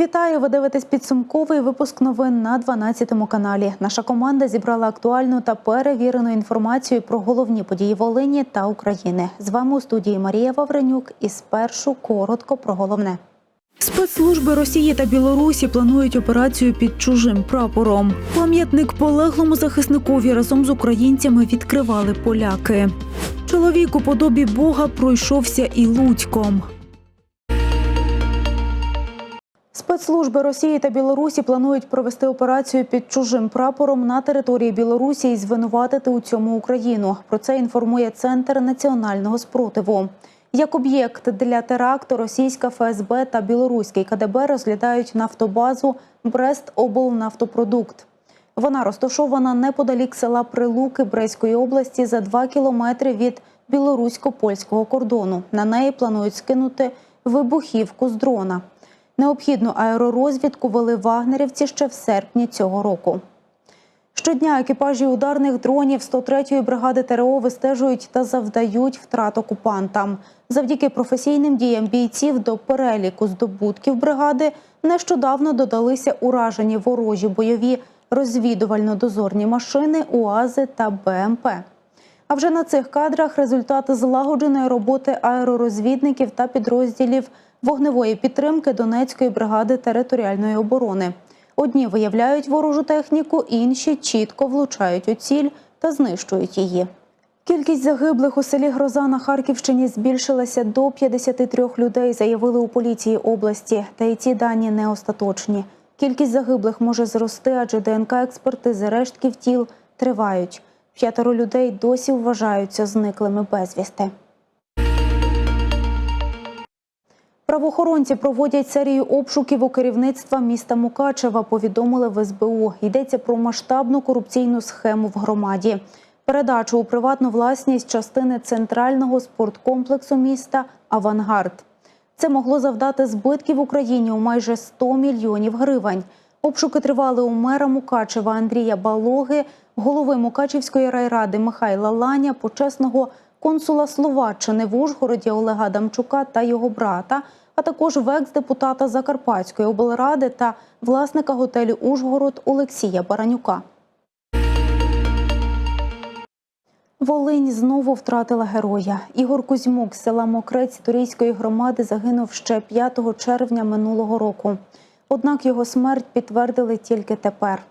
Вітаю! Ви дивитесь підсумковий випуск новин на 12 каналі. Наша команда зібрала актуальну та перевірену інформацію про головні події Волині та України. З вами у студії Марія Вавренюк. І спершу коротко про головне. Спецслужби Росії та Білорусі планують операцію під чужим прапором. Пам'ятник полеглому захисникові разом з українцями відкривали поляки. Чоловік у подобі Бога пройшовся і луцьком. Спецслужби Росії та Білорусі планують провести операцію під чужим прапором на території Білорусі і звинуватити у цьому Україну. Про це інформує Центр національного спротиву. Як об'єкт для теракту російська ФСБ та білоруський КДБ розглядають нафтобазу Брест-Облнафтопродукт. Вона розташована неподалік села Прилуки Брестської області за 2 кілометри від білорусько-польського кордону. На неї планують скинути вибухівку з дрона. Необхідну аеророзвідку вели вагнерівці ще в серпні цього року. Щодня екіпажі ударних дронів 103-ї бригади ТРО вистежують та завдають втрат окупантам. Завдяки професійним діям бійців до переліку здобутків бригади нещодавно додалися уражені ворожі бойові розвідувально-дозорні машини, УАЗи та БМП. А вже на цих кадрах результати злагодженої роботи аеророзвідників та підрозділів вогневої підтримки Донецької бригади територіальної оборони. Одні виявляють ворожу техніку, інші чітко влучають у ціль та знищують її. Кількість загиблих у селі Гроза на Харківщині збільшилася до 53 людей, заявили у поліції області. Та й ці дані не остаточні. Кількість загиблих може зрости, адже ДНК експертизи рештків тіл тривають. П'ятеро людей досі вважаються зниклими безвісти. Правоохоронці проводять серію обшуків у керівництва міста Мукачева. Повідомили в СБУ. Йдеться про масштабну корупційну схему в громаді. Передачу у приватну власність частини центрального спорткомплексу міста Авангард. Це могло завдати збитків Україні у майже 100 мільйонів гривень. Обшуки тривали у мера Мукачева Андрія Балоги, голови Мукачівської райради Михайла Ланя, почесного консула Словаччини в Ужгороді Олега Адамчука та його брата, а також в екс-депутата Закарпатської облради та власника готелю Ужгород Олексія Баранюка. Волинь знову втратила героя. Ігор Кузьмук з села Мокрець Турійської громади загинув ще 5 червня минулого року. Однак його смерть підтвердили тільки тепер.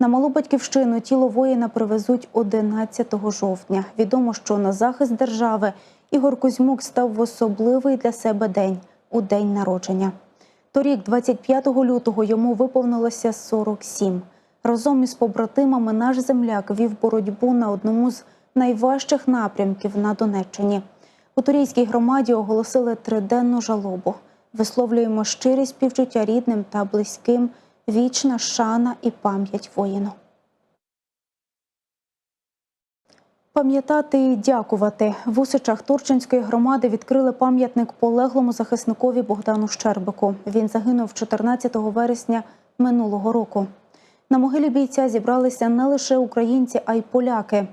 На малу батьківщину тіло воїна привезуть 11 жовтня. Відомо, що на захист держави Ігор Кузьмук став в особливий для себе день у день народження. Торік, 25 лютого, йому виповнилося 47. Разом із побратимами наш земляк вів боротьбу на одному з найважчих напрямків на Донеччині. У Турійській громаді оголосили триденну жалобу. Висловлюємо щирі співчуття рідним та близьким, вічна шана і пам'ять воїну. Пам'ятати і дякувати в Усичах Турчинської громади відкрили пам'ятник полеглому захисникові Богдану Щербику. Він загинув 14 вересня минулого року. На могилі бійця зібралися не лише українці, а й поляки.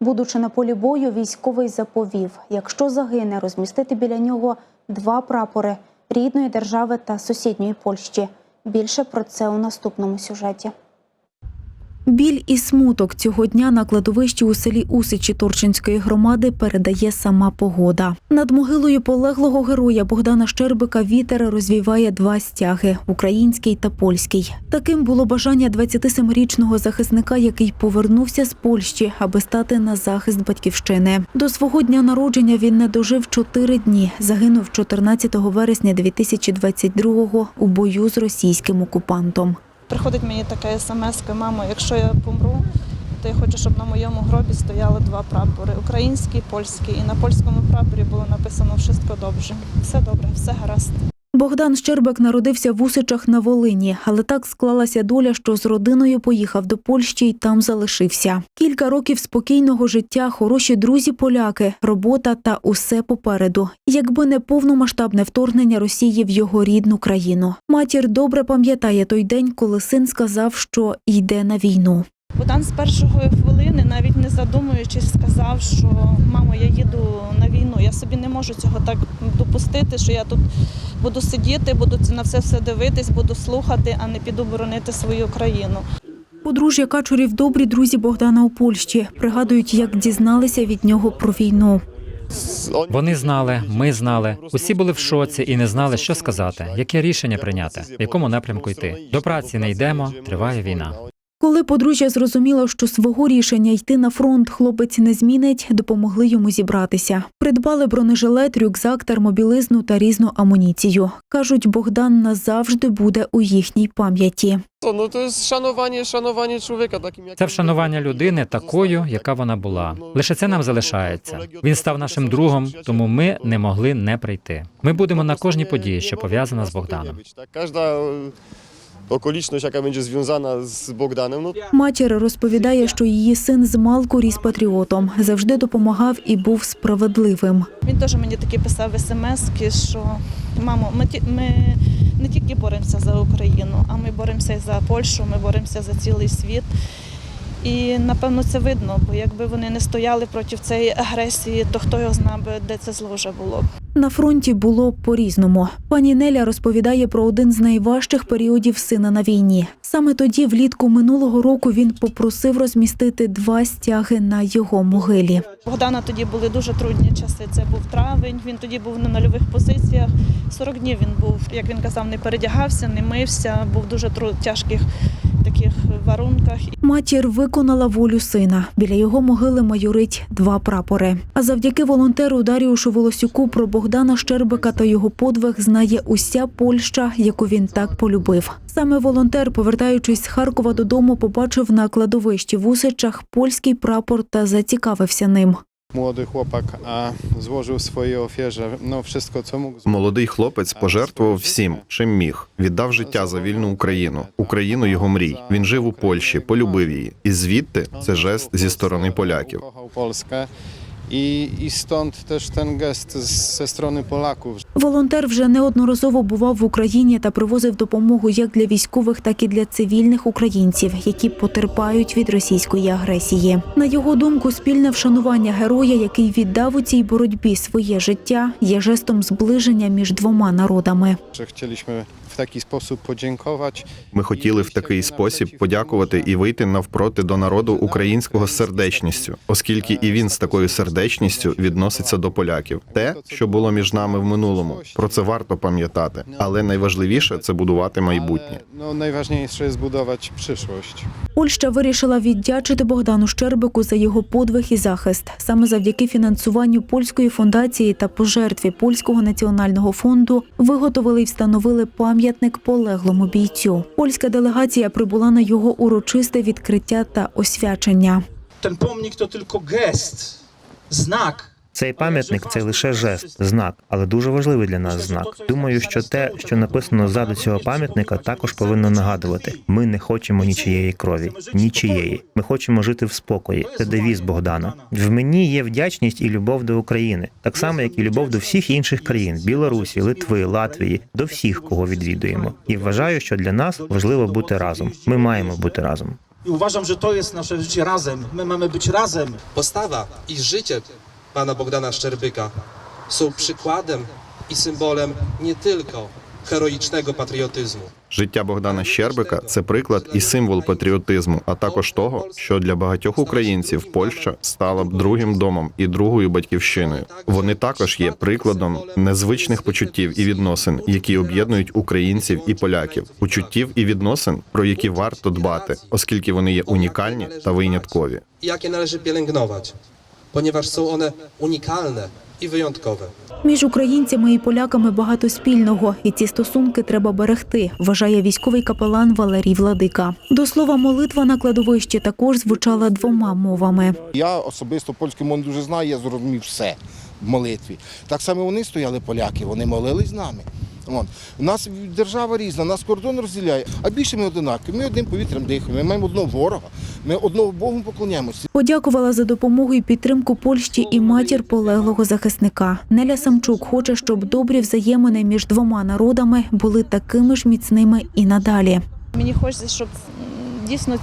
Будучи на полі бою, військовий заповів: якщо загине, розмістити біля нього два прапори рідної держави та сусідньої Польщі. Більше про це у наступному сюжеті. Біль і смуток цього дня на кладовищі у селі Усичі Торчинської громади передає сама погода. Над могилою полеглого героя Богдана Щербика вітер розвіває два стяги український та польський. Таким було бажання 27-річного захисника, який повернувся з Польщі, аби стати на захист батьківщини. До свого дня народження він не дожив чотири дні. Загинув 14 вересня 2022-го у бою з російським окупантом. Приходить мені така смс мамо, якщо я помру, то я хочу, щоб на моєму гробі стояли два прапори український, польський. І на польському прапорі було написано «Wszystko добре. Все добре, все гаразд. Богдан Щербак народився в Усичах на Волині, але так склалася доля, що з родиною поїхав до Польщі і там залишився. Кілька років спокійного життя, хороші друзі-поляки, робота та усе попереду. Якби не повномасштабне вторгнення Росії в його рідну країну. Матір добре пам'ятає той день, коли син сказав, що йде на війну. Богдан з першої хвилини, навіть не задумуючись, сказав, що мамо, я їду на. Я собі не можу цього так допустити, що я тут буду сидіти, буду на це все дивитись, буду слухати, а не піду боронити свою країну. Подружжя Качурів добрі друзі Богдана у Польщі. Пригадують, як дізналися від нього про війну. Вони знали, ми знали. Усі були в шоці і не знали, що сказати, яке рішення прийняти, в якому напрямку йти. До праці не йдемо, триває війна. Коли подружжя зрозуміло, що свого рішення йти на фронт хлопець не змінить, допомогли йому зібратися. Придбали бронежилет, рюкзак, термобілизну та різну амуніцію. Кажуть, Богдан назавжди буде у їхній пам'яті. No to jest szanowanie, szanowanie człowieka Це вшанування людини такою, яка вона була. Лише це нам залишається. Він став нашим другом, тому ми не могли не прийти. Ми будемо на кожній події, що пов'язана з Богданом. E, okoliczność, jaka będzie związana z Bogdanem, no Матір розповідає, що її син з малку ріс патріотом, завжди допомагав і був справедливим. Він теж мені таки писав смски, що мамо, ми, ті- ми не тільки боремося за Україну, а ми боремося і за Польщу, ми боремося за цілий світ. І напевно це видно, бо якби вони не стояли проти цієї агресії, то хто його знає, би, де це зло вже було. На фронті було по-різному. Пані Неля розповідає про один з найважчих періодів сина на війні. Саме тоді, влітку минулого року, він попросив розмістити два стяги на його могилі. Богдана тоді були дуже трудні часи. Це був травень. Він тоді був на нульових позиціях. 40 днів він був, як він казав, не передягався, не мився, був дуже тяжких таких варунках. Матір виконала волю сина. Біля його могили майорить два прапори. А завдяки волонтеру Даріушу Волосюку про Богдана Щербика та його подвиг знає уся Польща, яку він так полюбив. Саме волонтер, повертаючись з Харкова додому, побачив на кладовищі в Усичах польський прапор та зацікавився ним. Młody chłopak, a złożył swojej ofierze no, wszystko, co mógł. Молодий хлопець пожертвував всім, чим міг. Віддав життя за вільну Україну, Україну його мрій. Він жив у Польщі, полюбив її. І звідти це жест зі сторони поляків. Польська. I, I stąd też ten gest ze strony Polaków. Волонтер вже неодноразово бував в Україні та привозив допомогу як для військових, так і для цивільних українців, які потерпають від російської агресії. На його думку, спільне вшанування героя, який віддав у цій боротьбі своє життя, є жестом зближення між двома народами. Chcieliśmy w taki sposób podziękować. Ми хотіли в такий спосіб подякувати і вийти навпроти до народу українського з сердечністю, оскільки і він з такою сердечністю відноситься до поляків. Те, що було між нами в минулому, про це варто пам'ятати. Але найважливіше це будувати майбутнє. Ну no, збудувати przyszłość. Польща вирішила віддячити Богдану Щербику за його подвиг і захист. Саме завдяки фінансуванню польської фундації та пожертві польського національного фонду виготовили і встановили пам'ятник полеглому бійцю. Польська делегація прибула на його урочисте відкриття та освячення. Ten pomnik to tylko gest, znak. Цей пам'ятник це лише жест, знак, але дуже важливий для нас знак. Думаю, що те, що написано ззаду цього пам'ятника, також повинно нагадувати: ми не хочемо нічиєї крові, нічиєї. Ми хочемо жити в спокої. Це девіз Богдана. В мені є вдячність і любов до України, так само як і любов до всіх інших країн Білорусі, Литви, Латвії, до всіх, кого відвідуємо. І вважаю, що для нас важливо бути разом. Ми маємо бути разом. I uważam, że to jest nasze życie razem. My mamy być razem. Postawa i życie pana Bogdana Szczerbyka są przykładem i symbolem nie tylko heroicznego patriotyzmu. Життя Богдана Щербика це приклад і символ патріотизму, а також того, що для багатьох українців Польща стала б другим домом і другою батьківщиною. Вони також є прикладом незвичних почуттів і відносин, які об'єднують українців і поляків, почуттів і відносин, про які варто дбати, оскільки вони є унікальні та виняткові. Jakie należy pielęgnować, ponieważ są one unikalne i wyjątkowe. Між українцями і поляками багато спільного, і ці стосунки треба берегти, вважає військовий капелан Валерій Владика. До слова, молитва на кладовищі також звучала двома мовами. Я особисто польську мову дуже знаю, я зрозумів все в молитві. Так само вони стояли поляки, вони молились з нами. Вон. У нас держава різна, нас кордон розділяє, а більше ми одинакові. Ми одним повітрям дихаємо, ми маємо одного ворога, ми одного Богу поклоняємося. Подякувала за допомогу і підтримку Польщі і матір полеглого захисника. Неля Самчук хоче, щоб добрі взаємини між двома народами були такими ж міцними і надалі. Мені хочеться, щоб дійсно е,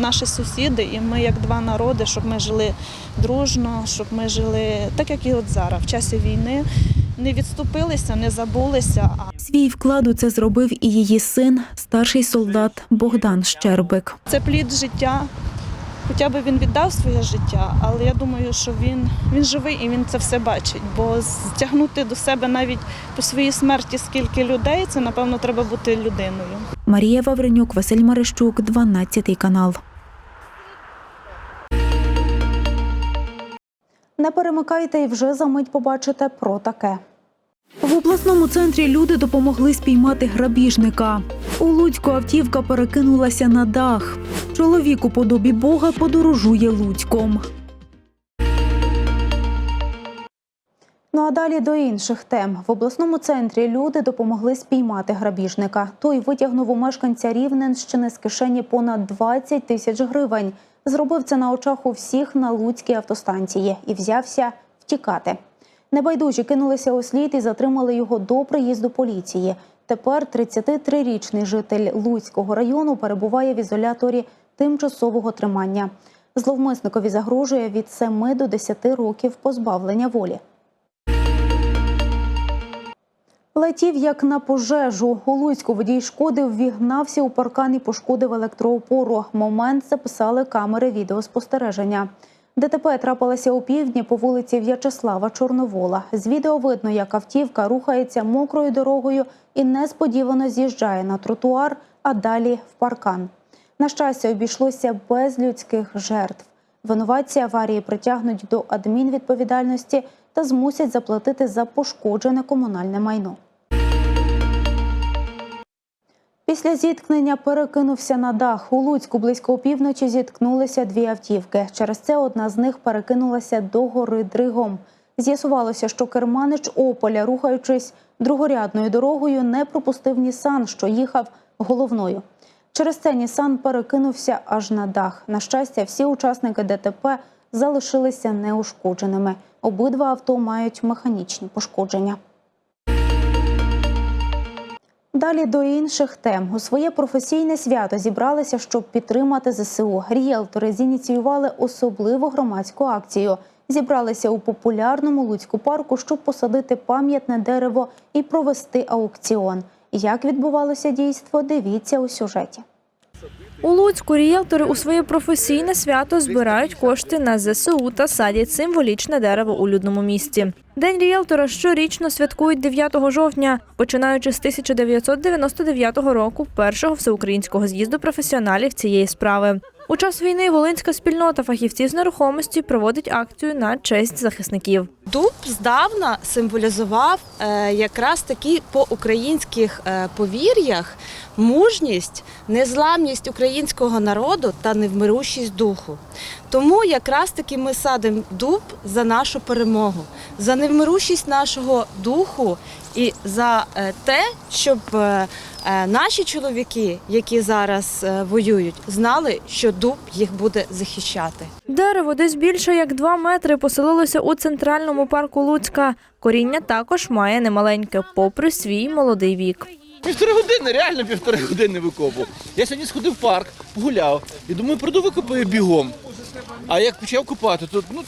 наші сусіди, і ми як два народи, щоб ми жили дружно, щоб ми жили так, як і от зараз, в часі війни. Не відступилися, не забулися, Свій вклад у це зробив і її син, старший солдат Богдан Щербик. це плід життя. Хоча б він віддав своє життя, але я думаю, що він, він живий і він це все бачить. Бо стягнути до себе навіть по своїй смерті скільки людей, це напевно треба бути людиною. Марія Вавренюк, Василь Марищук, 12 канал. Не перемикайте і вже за мить побачите про таке. В обласному центрі люди допомогли спіймати грабіжника. У Луцьку автівка перекинулася на дах. Чоловік у подобі Бога подорожує Луцьком. Ну а далі до інших тем. В обласному центрі люди допомогли спіймати грабіжника. Той витягнув у мешканця Рівненщини з кишені понад 20 тисяч гривень. Зробив це на очах у всіх на Луцькій автостанції і взявся втікати. Небайдужі кинулися у слід і затримали його до приїзду поліції. Тепер 33-річний житель Луцького району перебуває в ізоляторі тимчасового тримання. Зловмисникові загрожує від 7 до 10 років позбавлення волі. Летів як на пожежу. У Луцьку водій шкоди ввігнався у паркан і пошкодив електроопору. Момент записали камери відеоспостереження. ДТП трапилося у півдні по вулиці В'ячеслава Чорновола. З відео видно, як автівка рухається мокрою дорогою і несподівано з'їжджає на тротуар, а далі в паркан. На щастя, обійшлося без людських жертв. Винуватці аварії притягнуть до адмінвідповідальності та змусять заплатити за пошкоджене комунальне майно. Після зіткнення перекинувся на дах. У Луцьку близько опівночі зіткнулися дві автівки. Через це одна з них перекинулася до гори Дригом. З'ясувалося, що керманич Ополя, рухаючись другорядною дорогою, не пропустив Нісан, що їхав головною. Через це Нісан перекинувся аж на дах. На щастя, всі учасники ДТП залишилися неушкодженими. Обидва авто мають механічні пошкодження. Далі до інших тем. У своє професійне свято зібралися, щоб підтримати ЗСУ. Ріелтори зініціювали особливу громадську акцію. Зібралися у популярному Луцьку парку, щоб посадити пам'ятне дерево і провести аукціон. Як відбувалося дійство, дивіться у сюжеті. У Луцьку ріелтори у своє професійне свято збирають кошти на ЗСУ та садять символічне дерево у людному місті. День ріелтора щорічно святкують 9 жовтня, починаючи з 1999 року, першого всеукраїнського з'їзду професіоналів цієї справи. У час війни волинська спільнота фахівців з нерухомості проводить акцію на честь захисників. Дуб здавна символізував е, якраз таки по українських е, повір'ях мужність, незламність українського народу та невмирущість духу. Тому якраз таки ми садимо дуб за нашу перемогу, за невмирущість нашого духу і за е, те, щоб е, е, наші чоловіки, які зараз воюють, знали, що дуб їх буде захищати. Дерево десь більше як два метри поселилося у центральному парку Луцька. Коріння також має немаленьке, попри свій молодий вік. Півтори години, реально півтори години викопав. Я сьогодні сходив в парк, погуляв і думаю, прийду викопаю бігом. А як почав копати, то ну,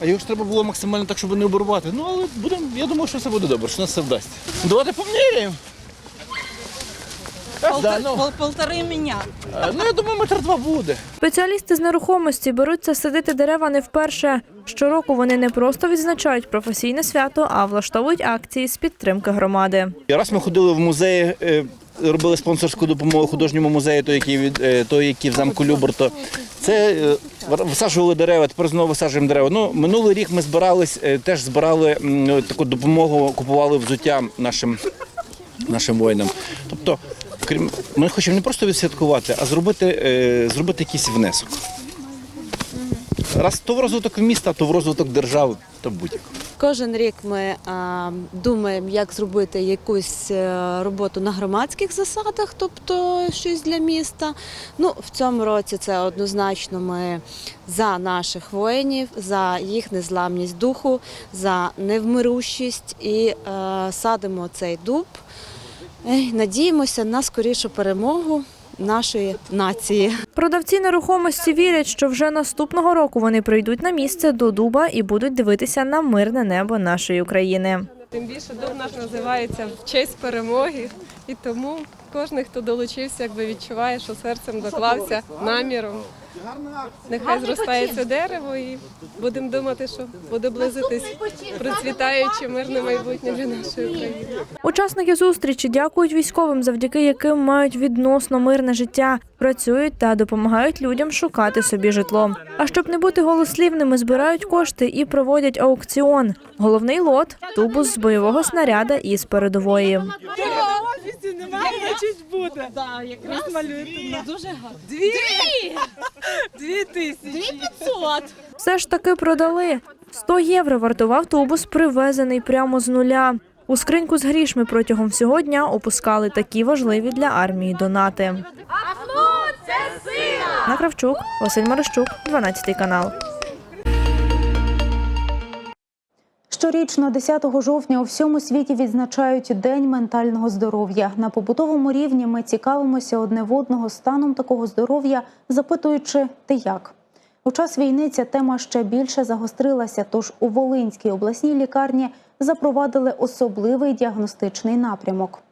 а його ж треба було максимально так, щоб не оборвати. Ну, але будемо, я думаю, що все буде добре, що нас все вдасться. Давайте поміряємо. Да, ну, Полтори мене. е, ну, я думаю, метр два буде. Спеціалісти з нерухомості беруться садити дерева не вперше. Щороку вони не просто відзначають професійне свято, а влаштовують акції з підтримки громади. Раз ми ходили в музей, е, робили спонсорську допомогу художньому музею, той, який е, той, який в замку Люборто. Це е, висаджували дерева, тепер знову висаджуємо дерева. Ну минулий рік ми збирались, е, теж збирали таку допомогу, купували взуття нашим, нашим воїнам. Тобто, крім ми хочемо не просто відсвяткувати, а зробити, зробити якийсь внесок. Раз то в розвиток міста, то в розвиток держави, то будь-яко. Кожен рік ми а, думаємо, як зробити якусь е, роботу на громадських засадах, тобто щось для міста. Ну, в цьому році це однозначно ми за наших воїнів, за їх незламність духу, за невмирущість і е, садимо цей дуб. Надіємося на скорішу перемогу нашої нації. Продавці нерухомості вірять, що вже наступного року вони прийдуть на місце до дуба і будуть дивитися на мирне небо нашої України. Тим більше дуб наш називається в честь перемоги, і тому кожен, хто долучився, якби відчуває, що серцем доклався наміром. Нехай зростає це дерево, і будемо думати, що буде близитись процвітаюче мирне майбутнє для нашої України. Учасники зустрічі дякують військовим, завдяки яким мають відносно мирне життя, працюють та допомагають людям шукати собі житло. А щоб не бути голослівними, збирають кошти і проводять аукціон. Головний лот тубус з бойового снаряда із передової. Немає, значить буде. Так, якраз малюєте. Дуже гарно. Дві! Дві тисячі. Дві п'ятсот. Все ж таки продали. 100 євро вартував тубус, привезений прямо з нуля. У скриньку з грішми протягом всього дня опускали такі важливі для армії донати. На Кравчук, Василь Марищук, 12 канал. Щорічно, 10 жовтня, у всьому світі відзначають День ментального здоров'я. На побутовому рівні ми цікавимося одне в одного станом такого здоров'я, запитуючи, ти як. У час війни ця тема ще більше загострилася, тож у Волинській обласній лікарні запровадили особливий діагностичний напрямок.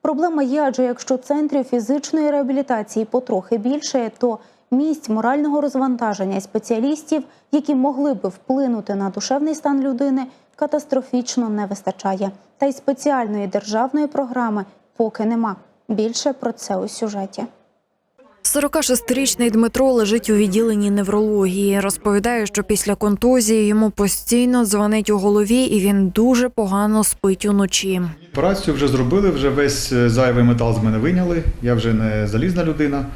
Проблема є, адже якщо центрів фізичної реабілітації потрохи більше, то місць морального розвантаження спеціалістів, які могли би вплинути на душевний стан людини, катастрофічно не вистачає. Та й спеціальної державної програми поки нема. Більше про це у сюжеті. 46-річний Дмитро лежить у відділенні неврології. Розповідає, що після контузії йому постійно дзвонить у голові, і він дуже погано спить уночі. Операцію вже зробили, вже весь е, зайвий метал з мене виняли. Я вже не залізна людина.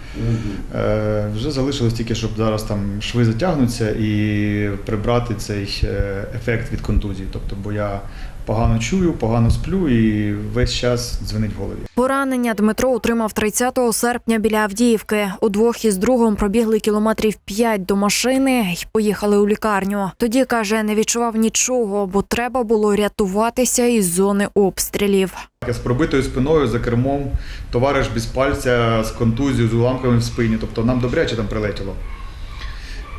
Е, вже залишилось тільки, щоб зараз там шви затягнуться і прибрати цей е, ефект від контузії. Тобто, бо я погано чую, погано сплю і весь час дзвонить в голові. Поранення Дмитро отримав 30 серпня біля Авдіївки. Удвох із другом пробігли кілометрів 5 до машини і поїхали у лікарню. Тоді каже, не відчував нічого, бо треба було рятуватися із зони обстрілів. Я з пробитою спиною за кермом, товариш без пальця з контузією, з уламками в спині. Тобто нам добряче там прилетіло.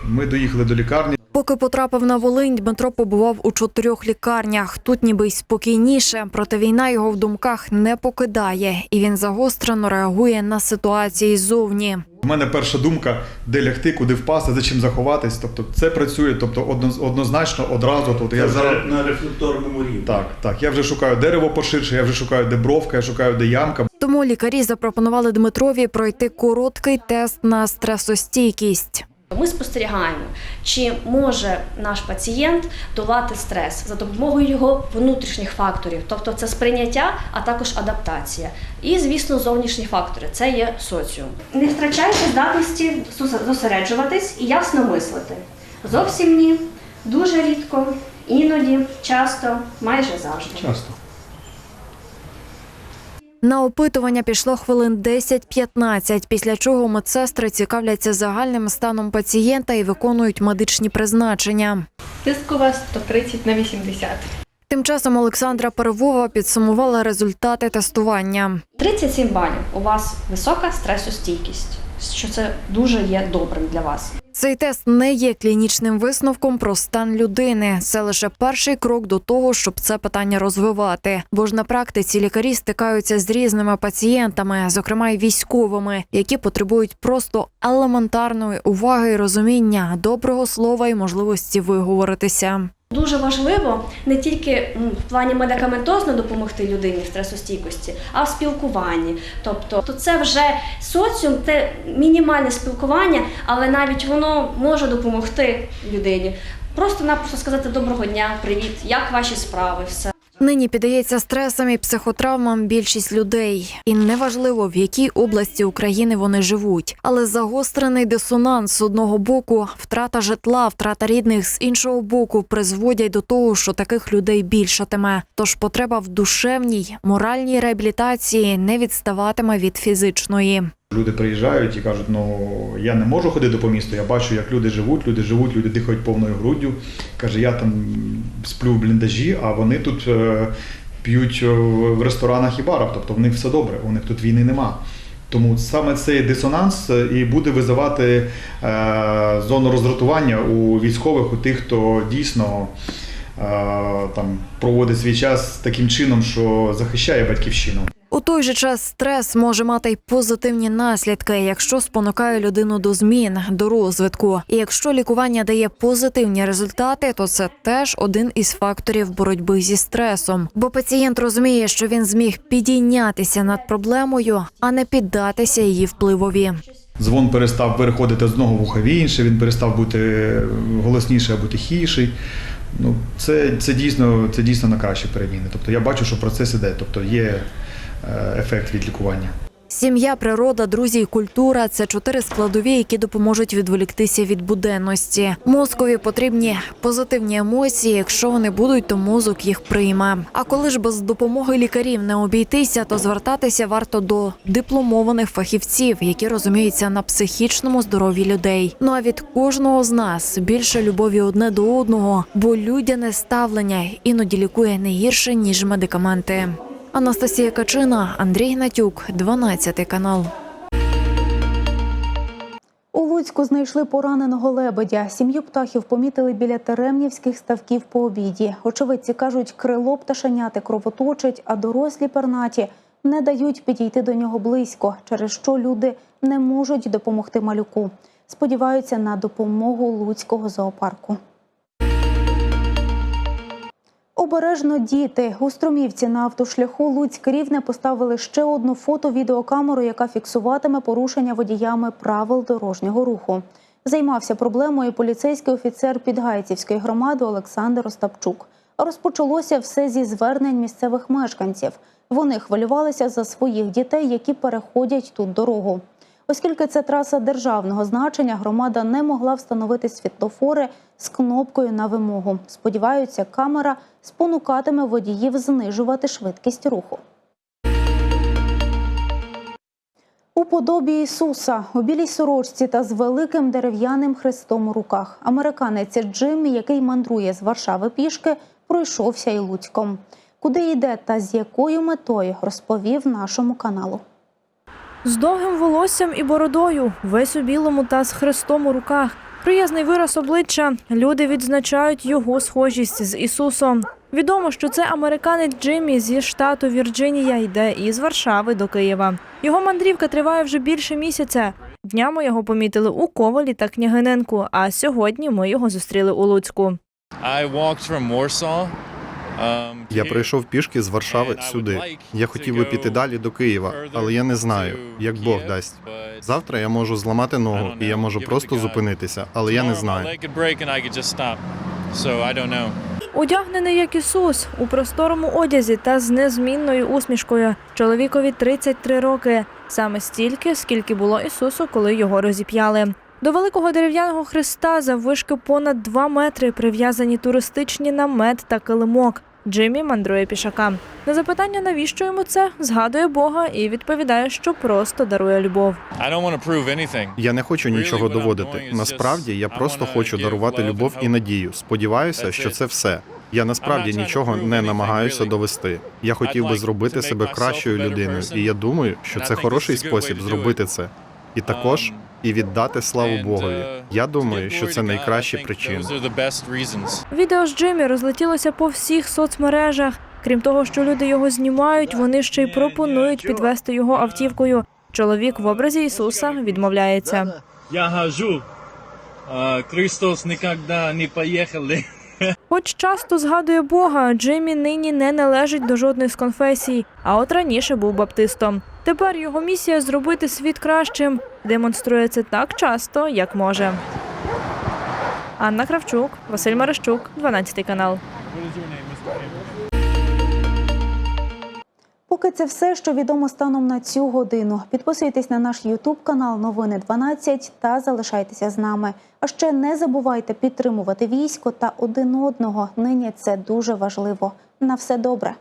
Ми доїхали до лікарні. Поки потрапив на Волинь, Дмитро побував у чотирьох лікарнях. Тут ніби й спокійніше, проте війна його в думках не покидає, і він загострено реагує на ситуації ззовні. У мене перша думка, де лягти, куди впасти, за чим заховатись. Тобто це працює, тобто одно- однозначно одразу. Тобто я зараз на рефлекторному рівні. так, так. Я вже шукаю дерево поширше, я вже шукаю де бровка, я шукаю де ямка. Тому лікарі запропонували Дмитрові пройти короткий тест на стресостійкість. Ми спостерігаємо, чи може наш пацієнт долати стрес за допомогою його внутрішніх факторів, тобто це сприйняття, а також адаптація. І, звісно, зовнішні фактори це є соціум. Не втрачайте здатності зосереджуватись і ясно мислити. Зовсім ні, дуже рідко, іноді, часто, майже завжди. Часто. На опитування пішло хвилин 10-15, після чого медсестри цікавляться загальним станом пацієнта і виконують медичні призначення. Тиск у вас 130 на 80. Тим часом Олександра Перевова підсумувала результати тестування. 37 балів. У вас висока стресостійкість, що це дуже є добрим для вас. Цей тест не є клінічним висновком про стан людини. Це лише перший крок до того, щоб це питання розвивати. Бо ж на практиці лікарі стикаються з різними пацієнтами, зокрема й військовими, які потребують просто елементарної уваги і розуміння, доброго слова і можливості виговоритися. Дуже важливо не тільки в плані медикаментозно допомогти людині в стресостійкості, а в спілкуванні. Тобто, то це вже соціум, це мінімальне спілкування, але навіть воно може допомогти людині. Просто-напросто сказати доброго дня, привіт, як ваші справи, все. Нині піддається стресам і психотравмам більшість людей, і неважливо в якій області України вони живуть. Але загострений дисонанс з одного боку, втрата житла, втрата рідних з іншого боку призводять до того, що таких людей більшатиме. Тож потреба в душевній, моральній реабілітації не відставатиме від фізичної. Люди приїжджають і кажуть, ну я не можу ходити по місту, я бачу, як люди живуть, люди живуть, люди дихають повною груддю. Каже, я там сплю в бліндажі, а вони тут е, п'ють е, в ресторанах і барах, тобто в них все добре, у них тут війни нема. Тому саме цей дисонанс е, і буде визивати е, зону роздратування у військових, у тих, хто дійсно е, там проводить свій час таким чином, що захищає батьківщину. У той же час стрес може мати й позитивні наслідки, якщо спонукає людину до змін, до розвитку. І якщо лікування дає позитивні результати, то це теж один із факторів боротьби зі стресом. Бо пацієнт розуміє, що він зміг підійнятися над проблемою, а не піддатися її впливові. Дзвон перестав переходити з одного вуха в інше, він перестав бути голосніший або тихіший. Ну, це, це, дійсно, це дійсно на кращі переміни. Тобто я бачу, що процес іде, тобто є е, ефект від лікування. Сім'я, природа, друзі і культура це чотири складові, які допоможуть відволіктися від буденності. Мозкові потрібні позитивні емоції. Якщо вони будуть, то мозок їх прийме. А коли ж без допомоги лікарів не обійтися, то звертатися варто до дипломованих фахівців, які розуміються на психічному здоров'ї людей. Ну а від кожного з нас більше любові одне до одного, бо людяне ставлення іноді лікує не гірше ніж медикаменти. Анастасія Качина, Андрій Гнатюк, 12 канал. У Луцьку знайшли пораненого лебедя. Сім'ю птахів помітили біля теремнівських ставків по обіді. Очевидці кажуть, крило пташеняти кровоточить, а дорослі пернаті не дають підійти до нього близько, через що люди не можуть допомогти малюку. Сподіваються на допомогу Луцького зоопарку. Обережно діти у Струмівці на автошляху Луцьк Рівне поставили ще одну фото-відеокамеру, яка фіксуватиме порушення водіями правил дорожнього руху. Займався проблемою поліцейський офіцер Підгайцівської громади Олександр Остапчук. Розпочалося все зі звернень місцевих мешканців. Вони хвилювалися за своїх дітей, які переходять тут дорогу. Оскільки це траса державного значення, громада не могла встановити світлофори з кнопкою на вимогу. Сподіваються, камера спонукатиме водіїв знижувати швидкість руху. У подобі Ісуса у білій сорочці та з великим дерев'яним хрестом у руках. Американець Джиммі, який мандрує з Варшави пішки, пройшовся і Луцьком. Куди йде та з якою метою, розповів нашому каналу. З довгим волоссям і бородою, весь у білому та з хрестом у руках. Приязний вираз обличчя. Люди відзначають його схожість з Ісусом. Відомо, що це американець Джиммі зі штату Вірджинія йде із Варшави до Києва. Його мандрівка триває вже більше місяця. Днями його помітили у Ковалі та Княгиненку, а сьогодні ми його зустріли у Луцьку. I walked from Warsaw. Я прийшов пішки з Варшави сюди. Я хотів би піти далі до Києва, але я не знаю, як Бог дасть. Завтра я можу зламати ногу, і я можу просто зупинитися, але я не знаю. Одягнений як Ісус у просторому одязі та з незмінною усмішкою. Чоловікові 33 роки, саме стільки, скільки було Ісусу, коли його розіп'яли. До великого дерев'яного хреста заввишки понад 2 метри прив'язані туристичні намет та килимок. Джиммі мандрує пішака. На запитання, навіщо йому це, згадує Бога і відповідає, що просто дарує любов. Я не хочу нічого доводити. Насправді я просто хочу дарувати любов і надію. Сподіваюся, що це все. Я насправді нічого не намагаюся довести. Я хотів би зробити себе кращою людиною, і я думаю, що це хороший спосіб зробити це. І також і віддати славу Богові. Я думаю, що це найкращі причини. Відео з Джиммі розлетілося по всіх соцмережах. Крім того, що люди його знімають, вони ще й пропонують підвести його автівкою. Чоловік в образі Ісуса відмовляється. Я гажу. Христос ніколи не поїхали. Хоч часто згадує Бога, Джиммі нині не належить до жодної з конфесій, а от раніше був баптистом. Тепер його місія зробити світ кращим. Демонструє це так часто, як може. Анна Кравчук, Василь Марищук, 12 канал. Поки це все, що відомо станом на цю годину. Підписуйтесь на наш Ютуб канал Новини 12 та залишайтеся з нами. А ще не забувайте підтримувати військо та один одного. Нині це дуже важливо. На все добре.